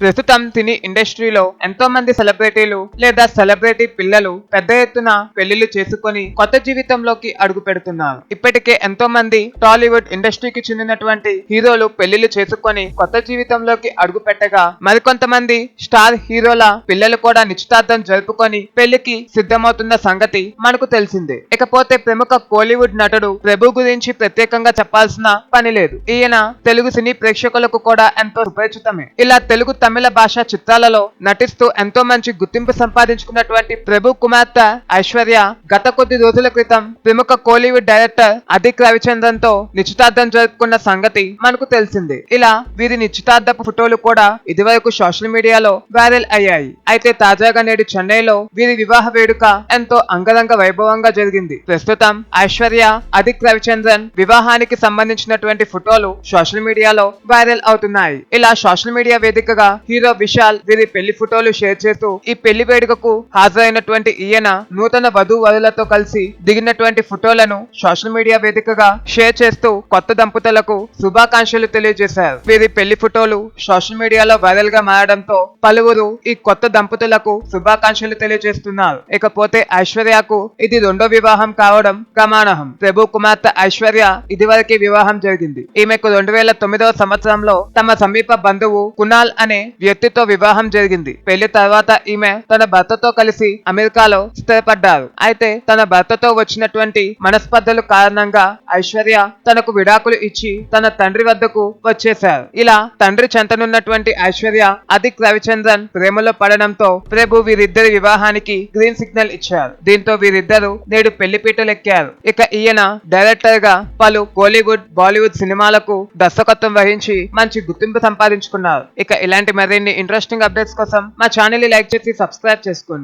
ప్రస్తుతం సినీ ఇండస్ట్రీలో ఎంతో మంది సెలబ్రిటీలు లేదా సెలబ్రిటీ పిల్లలు పెద్ద ఎత్తున పెళ్ళిళ్ళు చేసుకొని కొత్త జీవితంలోకి అడుగు పెడుతున్నారు. ఇప్పటికే ఎంతో మంది టాలీవుడ్ ఇండస్ట్రీకి చెందినటువంటి హీరోలు పెళ్ళిళ్ళు చేసుకొని కొత్త జీవితంలోకి అడుగు పెట్టగా మరికొంతమంది స్టార్ హీరోల పిల్లలు కూడా నిశ్చితార్థం జరుపుకొని పెళ్ళికి సిద్ధమవుతున్న సంగతి మనకు తెలిసిందే. ఇకపోతే ప్రముఖ కోలీవుడ్ నటుడు ప్రభు గురించి ప్రత్యేకంగా చెప్పాల్సిన పని లేదు. ఈయన తెలుగు సినీ ప్రేక్షకులకు కూడా ఎంతో సుపరిచితమే. ఇలా తెలుగు తమిళ భాష చిత్రాలలో నటిస్తూ ఎంతో మంచి గుర్తింపు సంపాదించుకున్నటువంటి ప్రభు కుమార్తె ఐశ్వర్య గత కొద్ది రోజుల క్రితం ప్రముఖ కోలీవుడ్ డైరెక్టర్ అధిక్ రవిచంద్రన్తో నిశ్చితార్థం జరుపుకున్న సంగతి మనకు తెలిసింది. ఇలా వీరి నిశ్చితార్థపు ఫోటోలు కూడా ఇదివరకు సోషల్ మీడియాలో వైరల్ అయ్యాయి. అయితే తాజాగా నేడు చెన్నైలో వీరి వివాహ వేడుక ఎంతో అంగరంగ వైభవంగా జరిగింది. ప్రస్తుతం ఐశ్వర్య అధిక్ రవిచంద్రన్ వివాహానికి సంబంధించినటువంటి ఫోటోలు సోషల్ మీడియాలో వైరల్ అవుతున్నాయి. ఇలా సోషల్ మీడియా వేదికగా హీరో విశాల్ వీరి పెళ్ళి ఫోటోలు షేర్ చేస్తూ ఈ పెళ్ళి వేడుకకు హాజరైనటువంటి ఈయన నూతన వధు వరులతో కలిసి దిగినటువంటి ఫోటోలను సోషల్ మీడియా వేదికగా షేర్ చేస్తూ కొత్త దంపతులకు శుభాకాంక్షలు తెలియజేశారు. వీరి పెళ్ళి ఫోటోలు సోషల్ మీడియాలో వైరల్గా మారడంతో పలువురు ఈ కొత్త దంపతులకు శుభాకాంక్షలు తెలియజేస్తున్నారు. ఇకపోతే ఐశ్వర్యకు ఇది రెండో వివాహం కావడం గమనార్హం ప్రభు కుమార్తె ఐశ్వర్య ఇదివరకే వివాహం జరిగింది. ఈమెకు రెండు వేల తొమ్మిదవ సంవత్సరంలో తమ సమీప బంధువు కునాల్ అనే వ్యక్తితో వివాహం జరిగింది. పెళ్ళి తర్వాత ఈమె తన భర్తతో కలిసి అమెరికాలో స్థిరపడ్డారు అయితే తన భర్తతో వచ్చినటువంటి మనస్పర్ధలు కారణంగా ఐశ్వర్య తనకు విడాకులు ఇచ్చి తన తండ్రి వద్దకు వచ్చేశారు. ఇలా తండ్రి చెంతనున్నటువంటి ఐశ్వర్య అదిక్ రవిచంద్రన్ ప్రేమలో పడడంతో ప్రభు వీరిద్దరి వివాహానికి గ్రీన్ సిగ్నల్ ఇచ్చారు. దీంతో వీరిద్దరు నేడు పెళ్ళిపీటలెక్కారు ఇక ఈయన డైరెక్టర్గా పలు కోలీవుడ్ బాలీవుడ్ సినిమాలకు దర్శకత్వం వహించి మంచి గుర్తింపు సంపాదించుకున్నారు. ఇక ఇలాంటి మరిన్ని ఇంట్రెస్టింగ్ అప్డేట్స్ కోసం మా ఛానల్ లైక్ చేసి సబ్స్క్రైబ్ చేసుకోండి.